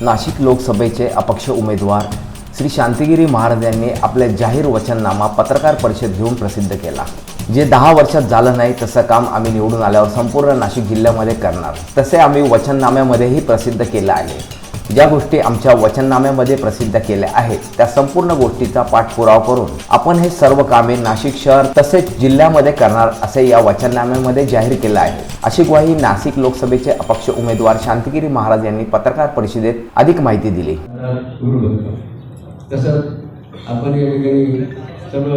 नाशिक लोकसभेचे अपक्ष उमेदवार श्री शांतिगिरी महाराज यांनी आपल्या जाहीर वचननामा पत्रकार परिषद घेऊन प्रसिद्ध केला. जे दहा वर्षात झालं नाही तसं काम आम्ही निवडून आल्यावर संपूर्ण नाशिक जिल्ह्यामध्ये करणार. तसे आम्ही वचननाम्यामध्येही प्रसिद्ध केलं आहे. ज्या गोष्टी आमच्या वचननाम्यामध्ये प्रसिद्ध केल्या आहेत त्या संपूर्ण गोष्टीचा पाठपुरावा करून आपण हे सर्व कामे नाशिक शहर तसेच जिल्ह्यामध्ये करणार असे या वचननाम्यामध्ये जाहीर केलं आहे. अशी ग्वाही नाशिक लोकसभेचे अपक्ष उमेदवार शांतिगिरी महाराज यांनी पत्रकार परिषदेत अधिक माहिती दिली. आपण या ठिकाणी सर्व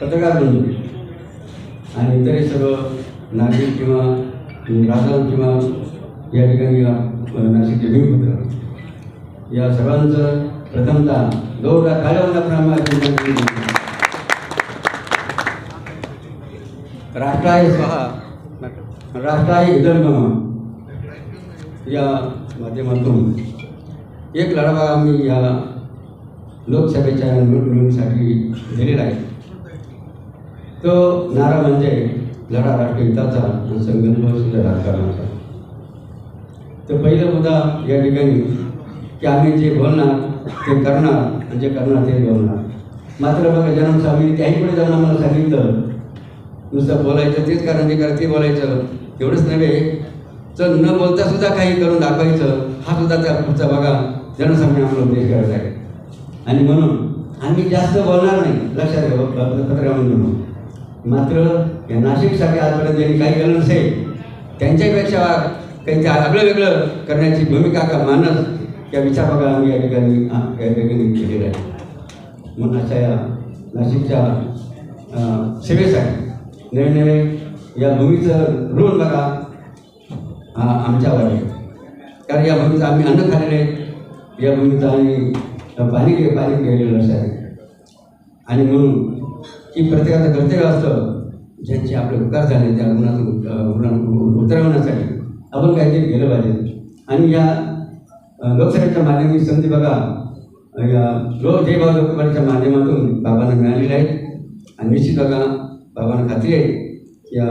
पत्रकार बनलो आणि इतरही सर्व नागरिक किंवा राजन किंवा या ठिकाणी नाशिकचे भूमिपुत्र या सर्वांचं प्रथमतः दोघा काळवण्याप्रमाणे राष्ट्राय स्वहा. राष्ट्राय इदम या माध्यमातून एक लढावा आम्ही या लोकसभेच्या निवडणुकीसाठी दिलेला आहे. तो नारा म्हणजे लढा राष्ट्रहिताचा आणि संघर्ष राजकारणाचा. तर पहिला मुद्दा या ठिकाणी की आम्ही जे बोलणार ते करणार आणि जे करणार ते बोलणार. मात्र बघा जन्मस्वामी त्याही पुढे जाऊन आम्हाला सांगितलं नुसतं बोलायचं तेच कारण जे करा ते बोलायचं. एवढंच नव्हे तर न बोलता सुद्धा काही करून दाखवायचं हा सुद्धा त्या पुढचा बघा जनसामान्य आम्हाला उद्देश करायचा आहे. आणि म्हणून आम्ही जास्त बोलणार नाही लक्षात घ्या पत्रकारांकडून मात्र या नाशिकसाठी आजपर्यंत ज्यांनी काही केलं नसेल त्यांच्यापेक्षा काही ते आगळं वेगळं करण्याची भूमिका का मानस या विचार बघा आम्ही या ठिकाणी या ठिकाणी केलेला आहे म्हणून अशा या नाशिकच्या सेवेसाठी नवे नवे या भूमीचं ऋण बघा हा आमच्यावर आहे कारण या भूमीचं आम्ही अन्न खाल्लेले आहे. या भूमीचं आम्ही पाणी घे पाणी गेलेलं आहे. आणि म्हणून की प्रत्येकाचं कर्तव्य असतं ज्यांचे आपले उपकार झाले त्या गुणातून गुणा- उतरवण्यासाठी आपण काहीतरी केलं पाहिजे. आणि या लोकसभेच्या माध्यमातून संधी बघा. या लोक बाबा लोकसभेच्या माध्यमातून बाबांना मिळालेले आहेत आणि निश्चित बघा बाबांना खात्री आहे या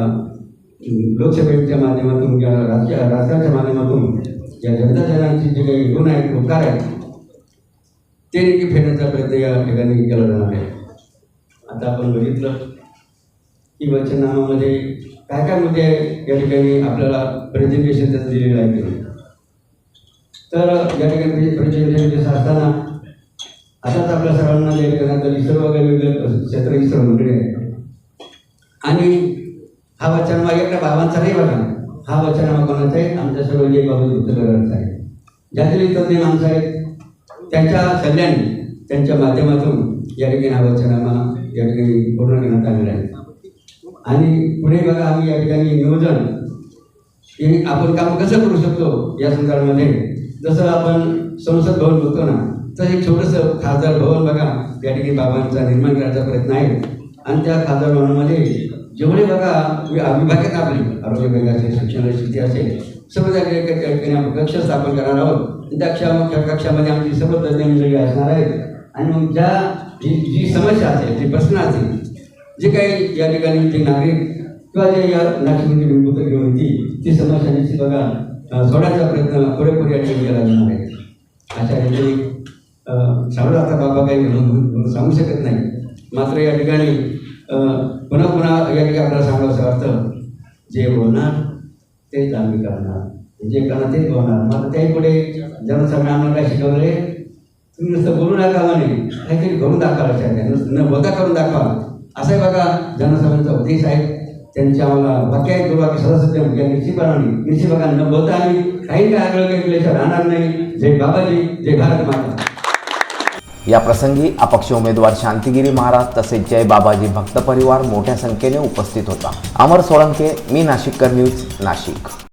लोकसभेच्या माध्यमातून किंवा राज्य राष्ट्राच्या माध्यमातून या जनताजनांचे जे काही गुण आहेत उपकार आहेत ते देखील फेडण्याचा प्रयत्न या ठिकाणी केला जाणार आहे. आता आपण बघितलं की वचननामामध्ये काय काय मुद्दे या ठिकाणी आपल्याला प्रेझेंटेशन त्याचं दिलेलं आहे. की तर या ठिकाणी प्रेझेंटेशन असताना असाच आपल्या सर्वांना या ठिकाणी सर्व वेगवेगळे क्षेत्र ही सर्व मंडळी आहे. आणि हा वचननामा माझ्याकडे बाबांचा नाही बघा. हा वचननामा कोणाचा आहे? आमच्या सर्व जे बाबा युद्धकरांचा आहे. ज्यातील तज्ञ माणसं आहेत त्यांच्या सल्ल्याने त्यांच्या माध्यमातून या ठिकाणी हा वचननामा या ठिकाणी पूर्ण करण्यात आलेला आहे. आणि पुढे बघा आम्ही या ठिकाणी नियोजन आपण काम कसं करू शकतो या संदर्भामध्ये जसं आपण संसद भवन बघतो ना तर एक छोटंसं खासदार भवन बघा त्या ठिकाणी बाबांचा निर्माण करायचा प्रयत्न आहे. आणि त्या खासदार भवनामध्ये जेवढे बघा तुम्ही विभाग आपली आरोग्य विभाग शिक्षण स्थिती असेल सर्व त्या ठिकाणी आपण कक्ष स्थापन करणार आहोत. त्या कक्षा कक्षामध्ये आमची सर्व तज्ज्ञ मंडळी असणार आहेत. आणि मग ज्या जी जी समस्या असेल जी प्रश्न असेल जे काही या ठिकाणी जे नागरिक किंवा जे या नाशिकमध्ये मूलभूत घेऊन होती ती समस्या निश्चित बघा सोडायचा प्रयत्न पुरेपूर या ठिकाणी केला जाणार आहे. अशा ठिकाणी अं, सांगू आता बाबा काही म्हणून सांगू शकत नाही. मात्र या ठिकाणी पुन्हा पुन्हा या ठिकाणी आपल्याला असं वाटतं जे बोलणार तेच आम्ही करणार. जे करणार तेच बोलणार. मात्र त्याही पुढे जनसामान्य आम्हाला काय शिकवले तुम्ही नुसतं बोलू नका म्हणे. काहीतरी करून दाखवा लक्षात नुसतं न बघा करून दाखवा. असं बघा जनसभेचा उद्देश आहे. त्यांचे आम्हाला वाक्य आहेत की सदस्य या निश्चितपणाने निश्चित बघा न बोलता आली काही काय आगळं काही केल्याशिवाय राहणार नाही. जय बाबाजी जय भारत माता. या प्रसंगी अपक्ष उमेदवार शांतिगिरी महाराज तसेच जय बाबाजी भक्त परिवार मोठ्या संख्येने उपस्थित होता. अमर सोळंके मी नाशिककर न्यूज नाशिक.